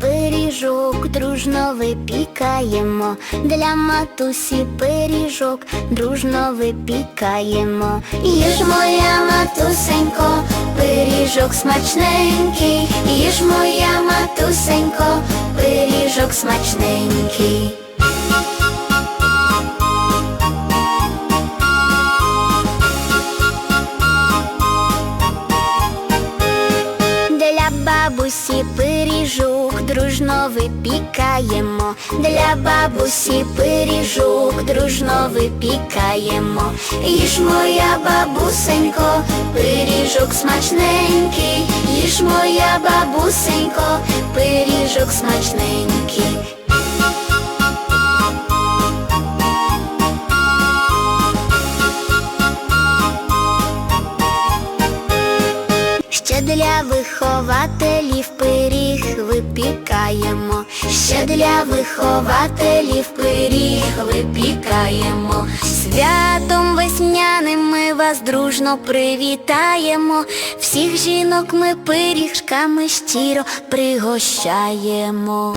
пиріжок дружно випікаємо, для матусі пиріжок дружно випікаємо. Їж моя матусенько, пиріжок смачненький, їж моя матусенько, пиріжок смачненький. Бабусі пиріжок дружно випікаємо, для бабусі пиріжок дружно випікаємо. Їж моя бабусенько, пиріжок смачненький, їж моя бабусенько, пиріжок смачненький. Ще для вихователів пиріг випікаємо, ще для вихователів пиріг випікаємо. Святом весняним ми вас дружно привітаємо. Всіх жінок ми пиріжками щиро пригощаємо.